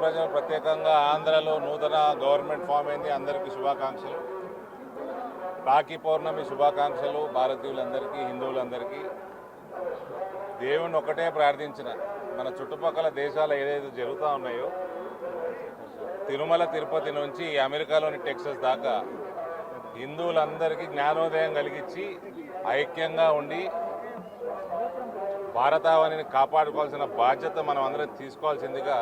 ప్రజలు ప్రత్యేకంగా ఆంధ్రలో నూతన గవర్నమెంట్ ఫామ్ అయింది. అందరికీ శుభాకాంక్షలు. రాఖీ పౌర్ణమి శుభాకాంక్షలు భారతీయులందరికీ హిందువులందరికీ. దేవుణ్ణి ఒకటే ప్రార్థించిన మన చుట్టుపక్కల దేశాలు ఏదైతే జరుగుతూ ఉన్నాయో తిరుమల తిరుపతి నుంచి అమెరికాలోని టెక్సస్ దాకా హిందువులందరికీ జ్ఞానోదయం కలిగించి ఐక్యంగా ఉండి భారతావనిని కాపాడుకోవాల్సిన బాధ్యత మనం అందరం తీసుకోవాల్సిందిగా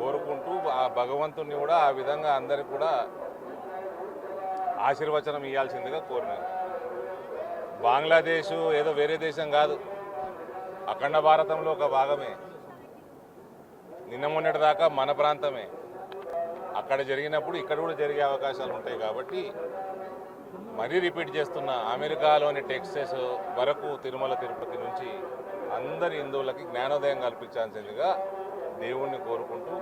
కోరుకుంటూ ఆ భగవంతుణ్ణి కూడా ఆ విధంగా అందరికి కూడా ఆశీర్వచనం ఇవ్వాల్సిందిగా కోరినారు. బంగ్లాదేశ్ ఏదో వేరే దేశం కాదు. అఖండ భారతంలో ఒక భాగమే. నిన్న మొన్నటి దాకా మన ప్రాంతమే. అక్కడ జరిగినప్పుడు ఇక్కడ కూడా జరిగే అవకాశాలు ఉంటాయి కాబట్టి మరీ రిపీట్ చేస్తున్న అమెరికాలోని టెక్సస్ వరకు తిరుమల తిరుపతి నుంచి అందరి హిందువులకి జ్ఞానోదయం కల్పించాల్సిందిగా దేవుణ్ణి కోరుకుంటూ